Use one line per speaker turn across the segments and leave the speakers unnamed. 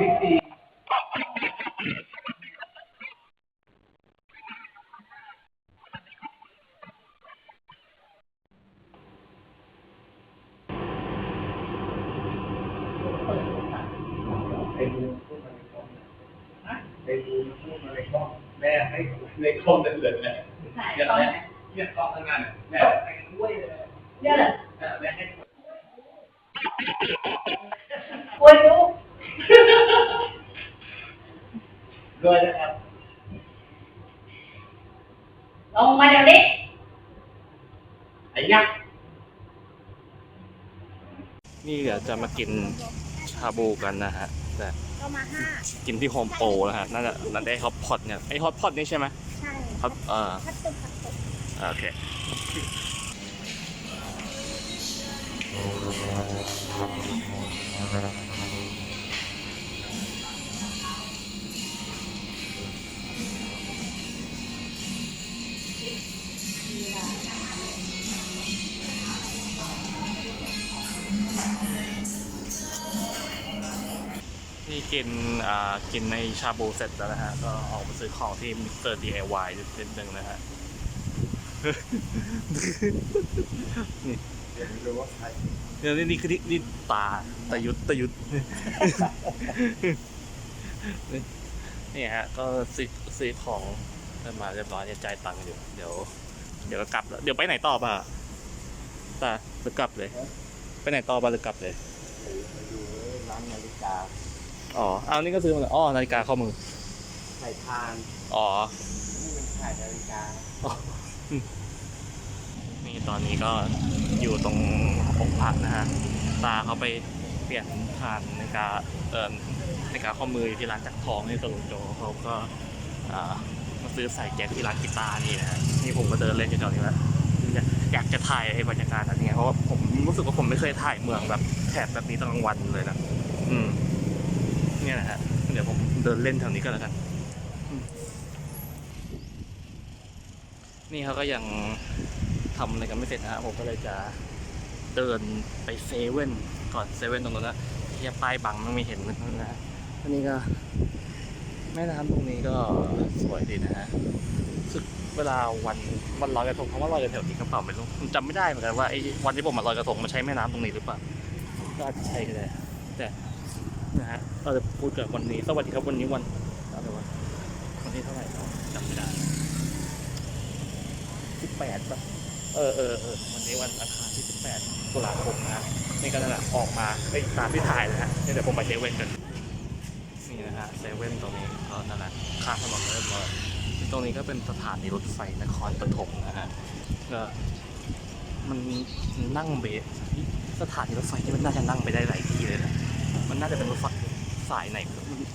บิ๊กซีไปดูพูดมาในกล้องนะไปดูพูดมาในกล้องแม่ให้ในกล้องเดือดๆเลย
ใช่
เนี่ย
ต้อง
แม่เนี่ยกล้องทำงานเนี่ยแม่ให้ด้วยเลย
เยอะเลย
แม่แม่ให้
คว รรู้
ด้วยนะครับ
ลงมาเดี๋ยวนี้
ไอ้ยักษ์
นี่เดี๋ยวจะมากินชาบูกันนะฮะแต่
ก็มาห้า
กินที่โฮมโปรนะฮะนั่นแหละนั่นได้ฮอตพอตเนี่ยไอฮอตพอตนี่ใช่ไหม
ใช่
ฮอตเอ่อ
พัดตุกพัดตุก
โอเค กินอ่ากินในชาบูเสร็จแล้วนะฮะ ก็ออกมาซื้อของที่มิสเตอร์ DIY นิดนึงนะฮะ นี่
เดี๋ยวรู้ว่าใคร
เดี๋ยนี่นี่คือนี่นี่ตาตายุทธตายุทธนี่ฮะ ก็ซื้อซื้อของกันมาเรียบร้อยเนี่ยจ่ายตังค์อยู่ เดี๋ยว เดี๋ยวก็กลับแล้ว เดี๋ยวไปไหนต่อป่ะตาหรือกลับเลย ไปไหนต่อป่ะหรือกลับเลย
ไปดูร้านนาฬิกา
อ๋อเอานี่ก็ซื้อมาเลยอ๋อนาฬิกาข้อมือ
ใส่ทาน
อ๋อ
นี่เป็นขายนาฬิกา
นี่ตอนนี้ก็อยู่ตรงองค์พระนะฮะ ตาเขาไปเปลี่ยนผ่านนาฬิกาเอ่อนาฬิกาข้อมือที่ร้านจักรทองที่ตลุงโจเขาก็อ่ามาซื้อใส่แจ็คที่ร้านกีตาร์นี่นะฮะนี่ผมก็เดินเล่นอยู่แถวนี้แล้วอยากอยากจะถ่ายไอ้บรรยากาศอันนี้เพราะว่าผมรู้สึกว่าผมไม่เคยถ่ายเมืองแบบแถบแบบนี้ตอนกลางวันเลยนะอืม เนี่ยนะฮะเดี๋ยวผมเดินเล่นแถวนี้ก็แล้วกันนี่เขาก็ยังทำอะไรกันไม่เสร็จนะผมก็เลยจะเดินไปเซเว่นก่อนเซเว่นตรงนั้นนะที่ป้ายบังมันไม่เห็นนะฮะอันนี้ก็แม่น้ำตรงนี้ก็สวยดีนะฮะรู้สึกเวลาวันวันลอยกระทงคำว่าลอยกระทงที่กระเป๋าไม่รู้จำไม่ได้เหมือนกันว่าไอ้วันที่ผมมาลอยกระทงมันใช้แม่น้ำตรงนี้หรือเปล่าก็อาจจะใช่ก็ได้แต่ เราจะพูดกับวันนี้ สวัสดีครับวันนี้วันอะไรวะวันที่เท่าไหร่เราจำไม่ได้สิบแปดป่ะเออเออเออวันนี้วันอังคารที่18ตุลาคมนะฮะนี่ก็นั่นแหละออกมาไอ้ยตามที่ถ่ายนะฮะเดี๋ยวผมไปเซเว่นกันนี่นะฮะเซเว่นตรงนี้ก็นั่นแหละข้ามถนนเรียบร้อยตรงนี้ก็เป็นสถานีรถไฟนครปฐมนะฮะก็มันนั่งเบสสถานีรถไฟที่มันน่าจะนั่งไปได้หลายที่เลยนะมันน่าจะเป็นรถไฟ สายไหน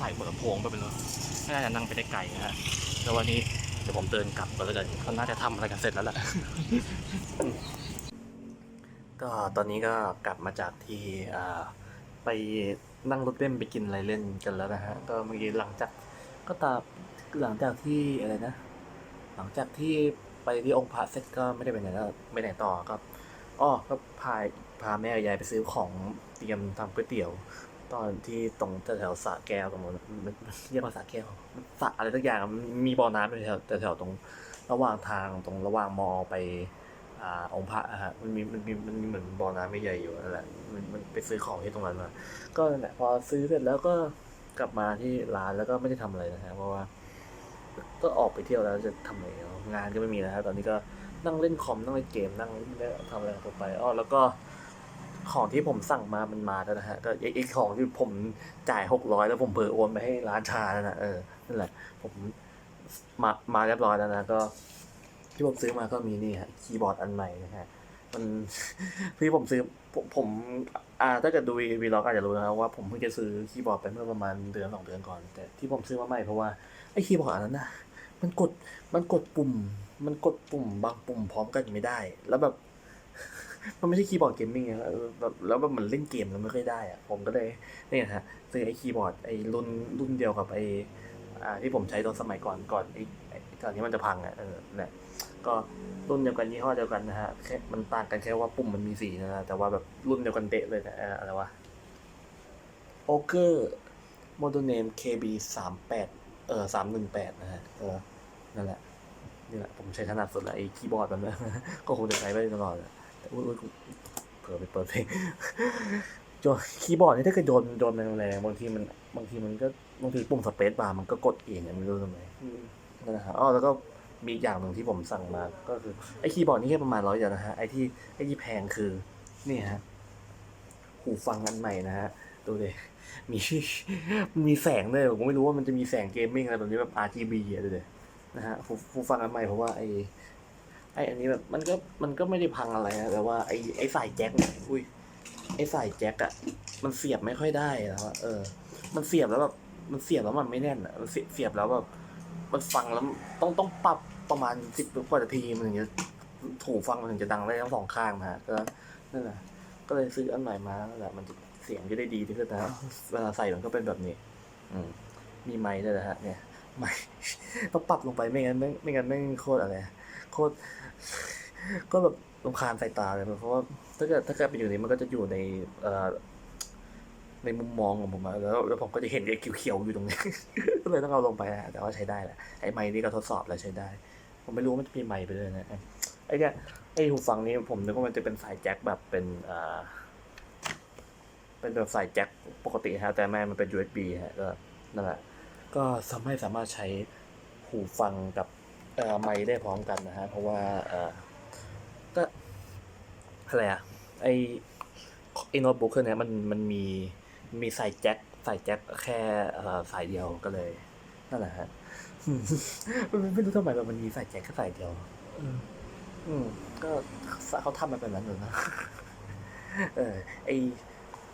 สายหัวลำโพงไปเป็นรถไม่น่าจะนั่งไปได้ไกลนะฮะแล้ววันนี้เดี๋ยวผมเดินกลับก็แล้วกันเขาน่าจะทำอะไรกันเสร็จแล้วแหละ ก็ตอนนี้ก็กลับมาจากที่ไปนั่งรถเล่นไปกินอะไรเล่นกันแล้วนะฮะ ก็เมื่อกี้หลังจากก็ตาหลังจากที่อะไรนะ หลังจากที่ไปที่องค์พระเสร็จก็ไม่ได้ไปไหนแล้วไปไหนต่อก็อ้อก็พาพาแม่กับยายไปซื้อของเตรียมทำก๋วยเตี๋ยว ตอนที่ตรงแถวสระแก้วตรงนั้นมันเรียกว่าสระแก้วสระอะไรสักอย่างมันมีบ่อน้ำอยู่แถวแถวตรงระหว่างทางตรงระหว่างมอไปอ่าองค์พระอะฮะมันมีมันมีมันมีเหมือนบ่อน้ำไม่ใหญ่อยู่นั่นแหละมันมันไปซื้อของที่ตรงนั้นมาก็นั่นแหละพอซื้อเสร็จแล้วก็กลับมาที่ร้านแล้วก็ไม่ได้ทำอะไรนะฮะเพราะว่า ก็ออกไปเที่ยวแล้วจะทำอะไรงานก็ไม่มีแล้วตอนนี้ก็นั่งเล่นคอมนั่งเล่นเกมนั่งทำอะไรต่อไปอ้อแล้วก็ ของที่ผมสั่งมามันมาแล้วนะฮะก็ไอ้ไอ้ของที่ผมจ่ายหกร้อยแล้วผมเผลอโอนไปให้ร้านชานั่นนะเออนั่นแหละ ผมมามาเรียบร้อยแล้วนะก็ ที่ผมซื้อมาก็มีนี่ฮะคีย์บอร์ดอันใหม่นะฮะมันที่ผมซื้อผมผมอ่าถ้าเกิดดูวีล็อกอาจจะรู้นะครับว่าผมเพิ่งจะซื้อคีย์บอร์ดไปเมื่อประมาณเดือนสองเดือนก่อน แต่ที่ผมซื้อมาใหม่เพราะว่าไอ้คีย์บอร์ดอันนั้นนะมันกดมันกดปุ่ม มันกดปุ่มบางปุ่มพร้อมกันไม่ได้ แล้วแบบ มันไม่ใช่คีย์บอร์ดเกมมิ่งไงเออแบบแล้วแบบมันเล่นเกมแล้วไม่ค่อยได้อะผมก็เลยเนี่ยฮะซื้อไอ้คีย์บอร์ดไอ้รุ่นรุ่นเดียวกับไอ้อ่าที่ผมใช้ตอนสมัยก่อนก่อนไอ้ไอ้ก่อนที่มันจะพังอะเออเนี่ยก็รุ่นเดียวกันยี่ห้อเดียวกันนะฮะแค่มันต่างกันแค่ว่าปุ่มมันมีสีนะฮะแต่ว่าแบบรุ่นเดียวกันเดะเลยนะอะไรวะโอเกอร์ model name KB สามแปดเออสามหนึ่งแปดนะฮะเออนั่นแหละนี่แหละผมใช้ถนัดสุดละไอ้คีย์บอร์ดมันนะก็คงจะใช้ไปตลอดแหละ อุ๊ยอุ๊ยเผลอไปเปิดเพลงจนคีย์บอร์ดนี่ถ้าเกิดโดนโดนแรงบางทีมันบางทีมันก็บางทีปุ่มสเปซบาร์มันก็กดเองอะไม่รู้ทำไมนะฮะอ๋อแล้วก็มีอีกอย่างหนึ่งที่ผมสั่งมาก็คือไอ้คีย์บอร์ดนี่แค่ประมาณร้อยเดียวนะฮะไอ้ที่ไอ้ที่แพงคือ นี่ฮะหูฟังอันใหม่นะฮะดูดิมีมีแสงด้วยผมไม่รู้ว่ามันจะมีแสงเกมมิ่งอะไรแบบนี้แบบ RGB อะดูดินะฮะหูฟังอันใหม่เพราะว่าไอไไออันนี้แบบมันก็มันก็ไม่ได้พังอะไรนะแต่ว่าไอไอสายแจ็คเนี่ยอุ้ยไอสายแจ็คอะมันเสียบไม่ค่อยได้แล้วเออ มันเสียบแล้วแบบมันเสียบแล้วมันไม่แน่นอะมันเสียบแล้วแบบมันฟังแล้วต้องต้องปรับประมาณสิบกว่านาทีมันถึงจะถูกฟังมันถึงจะดังได้ทั้งสองข้างนะก็นั่นแหละก็เลยซื้ออันใหม่มานั่นแหละมันจะเสียงจะได้ดีที่สุดนะเวลาใส่มันก็เป็นแบบนี้ อืมมีไม้ด้วยนะฮะเนี่ยไม้ต้องปรับลงไปไม่งั้นไม่งั้นไม่งโคตรอะไร โคตรก็แบบรำคาญสายตาเลยเพราะว่าถ้าเกิดถ้าเกิดเป็นอยู่นี้มันก็จะอยู่ในเอ่อในมุมมองของผมอะแล้วแล้วผมก็จะเห็นไอ้เขียวๆอยู่ตรงนี้ ก็เลยต้องเอาลงไปนะแต่ว่าใช้ได้แหละไอ้ไม้นี่ก็ทดสอบแล้วใช้ได้ ผมไม่รู้มันจะมีไม้ไปเลยนะไอ้เนี่ยไอ้หูฟังนี้ผมนึกว่ามันจะเป็นสายแจ็คแบบเป็นเอ่อเป็นแบบสายแจ็คปกติฮะแต่แม่มันเป็น USB ฮะก็นั่นแหละก็สามารถสามารถใช้หูฟังกับ เอ่อไมค์ได้พร้อมกันนะฮะ เพราะว่าเอ่อก็อะไรอะไอไอโน้ตบุ๊กเครื่องเนี้ยมันมันมีมีสายแจ็คสายแจ็คแค่เอ่อสายเดียวก็เลยนั่นแหละฮะไม่ไม่รู้ทำไมแบบมันมีสายแจ็คแค่สายเดียวอืมอืมก็เขาทำมาเป็นแบบนั้นเลยนะเออ ไอ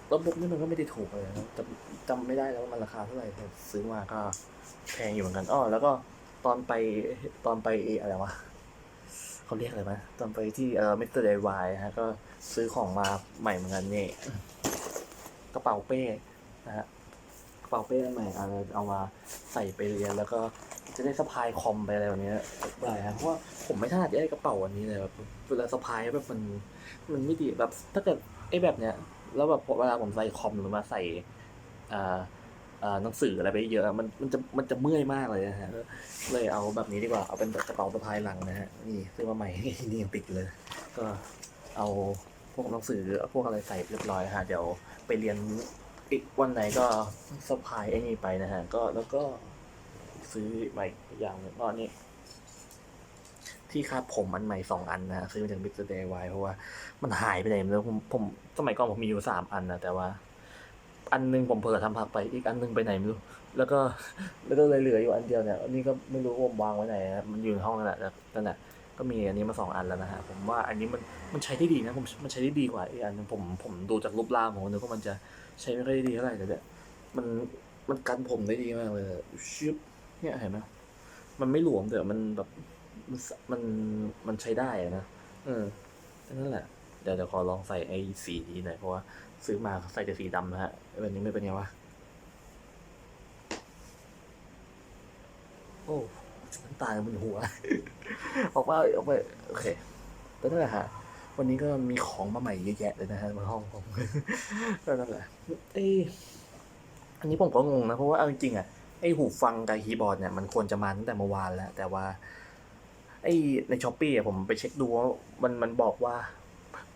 โน้ตบุ๊กนี่มันก็ไม่ได้ถูกเลยนะจำจำไม่ได้แล้วว่ามันราคาเท่าไหร่แต่ซื้อมาก็แพงอยู่เหมือนกันอ้อแล้วก็ ตอนไปตอนไปอะไรวะเขาเรียกอะไรไหมตอนไปที่เอ่อมิสเตอร์เดวายฮะก็ซื้อของมาใหม่เหมือนกันนี่กระเป๋าเป้นะฮะกระเป๋าเป้ใหม่เอาเอามาใส่ไปเรียนแล้วก็จะได้สะพายคอมไปอะไรแบบนี้ได้ฮะเพราะว่าผมไม่ถนัดไอ้กระเป๋าอันนี้เลยแบบเวลาสะพายแบบมันมันไม่ดีแบบถ้าเกิดไอ้แบบเนี้ยแล้วแบบเวลาผมใส่คอมหรือมาใส่อ่า หนังสืออะไรไปเยอะมันมันจะมันจะเมื่อยมากเลยนะฮะเลยเอาแบบนี้ดีกว่าเอาเป็นแบบกระเป๋าสะพายหลังนะฮะนี่ซื้อมาใหม่นี่ยังติดเลย ก็เอาพวกหนังสือพวกอะไรใส่เรียบร้อยฮะเดี๋ยวไปเรียนอีกวันไหนก็สะพายไอ้นี่ไปนะฮะก็แล้วก็ซื้อใหม่อย่างนึงก็นี่ที่คาดผมอันใหม่สองอันนะฮะซื้อมาจากบิ๊กเดย์ไวเพราะว่ามันหายไปไหนไม่รู้ผมผมสมัยก่อนผมมีอยู่สามอันนะแต่ว่า อันหนึงผมเผลอทำพักไปอีกอันหนึงไปไหนไม่รู้ แล้วก็แล้วก็เลยเหลืออยู่อันเดียวเนี่ยอันนี้ก็ไม่รู้ว่าผมวางไว้ไหนนะมันอยู่ในห้องนั่นแหละแล้วนั่นแหละก็มีอันนี้มาสองอันแล้วนะฮะผมว่าอันนี้มันมันใช้ได้ดีนะผมมันใช้ได้ดีกว่าอีกอันนึงผมผมดูจากรูปร่างผมนึกว่ามันจะใช้ไม่ค่อยได้ดีเท่าไหร่แต่เนี่ยมันมันกันผมได้ดีมากเลยชิบเนี่ยเห็นไหมมันไม่หลวมแต่มันแบบมันมันใช้ได้นะเออนั่นแหละเดี๋ยวเดี๋ยวขอลองใส่ไอ้สีนี้หน่อยเพราะว่า ซื้อมาใส่แต่สีดำนะฮะแบบนี้ไม่เป็นไงวะ โอ้น้ำตาบนหัว ออกมาออกไปโอเคแต่นั่นแหละฮะ วันนี้ก็มีของมาใหม่เยอะแยะเลยนะฮะมาห้องผมก็นั่นแหละเอ้ยอันนี้ผมก็งงนะ เพราะว่าเอาจริงๆอะไอหูฟังกับคีย์บอร์ดเนี่ยมันควรจะมาตั้งแต่เมื่อวานแล้ว แต่ว่า ไอในช้อปปี้อะผมไปเช็คดูว่ามันมันบอกว่า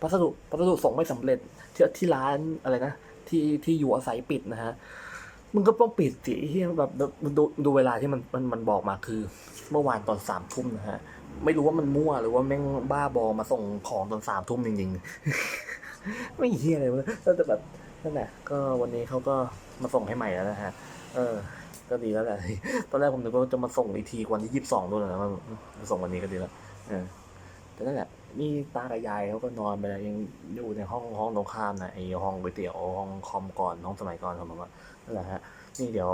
พัสดุพัสดุส่งไม่สำเร็จที่ที่ร้านอะไรนะที่ที่อยู่อาศัยปิดนะฮะมึงก็ต้องปิดสิที่แบบดูดูดูเวลาที่มันมันมันบอกมาคือ เมื่อวานตอนสามทุ่มนะฮะไม่รู้ว่ามันมั่วหรือว่าแม่งบ้าบอมาส่งของตอนสามทุ่มจริงๆ ไม่เฮียอะไรเลยแต่แบบนั่นแหละก็วันนี้เขาก็มาส่งให้ใหม่แล้วนะฮะ เออ ก็ดีแล้วแหละตอนแรกผมนึกว่าจะมาส่งอีกทีวันที่ยี่สิบสองด้วยนะมาส่งวันนี้ก็ดีแล้วเออแต่นั่นแหละ นี่ตากับยายเขาก็นอนไปแล้วยังอยู่ในห้องห้องตรงข้ามนะไอห้องก๋วยเตี๋ยวห้องคอมก่อนห้องสมัยก่อนของผมอะนั่นแหละฮะ นี่เดี๋ยว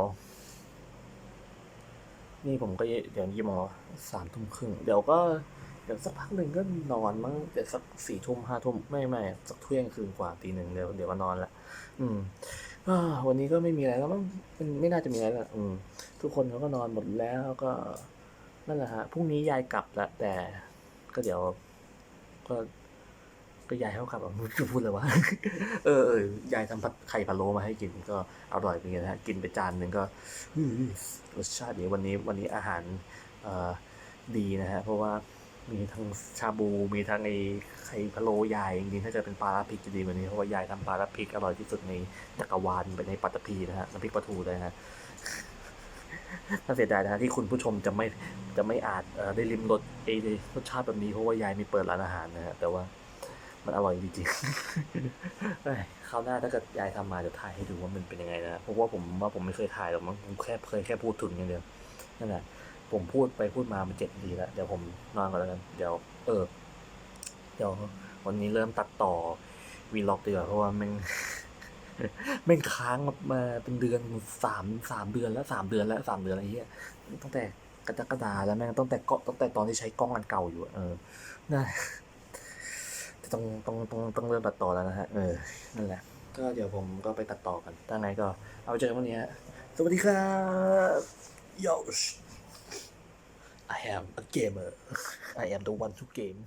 นี่ผมก็เดี๋ยวยี่โมงสามทุ่มครึ่งเดี๋ยวก็เดี๋ยวสักพักหนึ่งก็นอนมั้งเดี๋ยวสักสี่ทุ่มห้าทุ่มไม่ไม่สักเที่ยงคืนกว่าตีหนึ่งเดี๋ยวเดี๋ยวก็นอนละอืมวันนี้ก็ไม่มีอะไรแล้วมั้งมันไม่น่าจะมีอะไรล้วอืม ทุกคนเขาก็นอนหมดแล้วก็นั่นแหละฮะพรุ่งนี้ยายกลับละแต่ก็เดี๋ยว ก็ก็ยายเขาขับม่รู้จะพูดเลยวะเออเออยายทำผัดไข่พะโล้มาให้กินก็อร่อยเป็นไงนะฮะกินไปจานหนึ่งก็รสชาติดีวันนี้วันนี้อาหารเอ่อดีนะฮะเพราะว่ามีทั้งชาบูมีทั้งไอ้ไข่พะโล้ยายจริงๆถ้าจะเป็นปลาลาพริกจะดีกว่านี้เพราะว่ายายทำปลาลาพริกอร่อยที่สุดในจักรวาลไปในปัตตภีนะฮะน้ำพริกปลาทูเลยนะฮะ น่าเสียดายนะฮะที่คุณผู้ชมจะไม่จะไม่อาจเอ่อได้ริมรสไอ้รสชาติแบบนี้เพราะว่ายายมีเปิดร้านอาหารนะฮะแต่ว่ามันอร่อยจริงๆเอ้ยคราวหน้าถ้าเกิดยายทำมาจะถ่ายให้ดูว่ามันเป็นยังไงนะเพราะว่าผมว่าผมไม่เคยถ่ายหรอกมั้งผมแค่เคยแค่พูดถึงอย่างเดียวนั่นแหละผมพูดไปพูดมามันเจ็ดดีแล้วเดี๋ยวผมนอนก่อนแล้วกันเดี๋ยว เออ เดี๋ยววันนี้เริ่มตัดต่อวีล็อกดีกว่าเพราะว่าแม่ง แม่งค้างมามาเป็นเดือนสามสามเดือนแล้วสามเดือนแล้วสามเดือนอะไรเงี้ยตั้งแต่กรกฎาแล้วแม่งตั้งแต่ก็ตั้งแต่ตอนที่ใช้กล้องอันเก่าอยู่ เออน่าแต่ต้องต้องต้องต้องเริ่มตัดต่อแล้วนะฮะเออนั่นแหละ ก็เดี๋ยวผมก็ไปตัดต่อกันถ้าไงก็ เอาไว้เจอวันนี้ฮะสวัสดีครับ Yo I am a gamer I am the one to game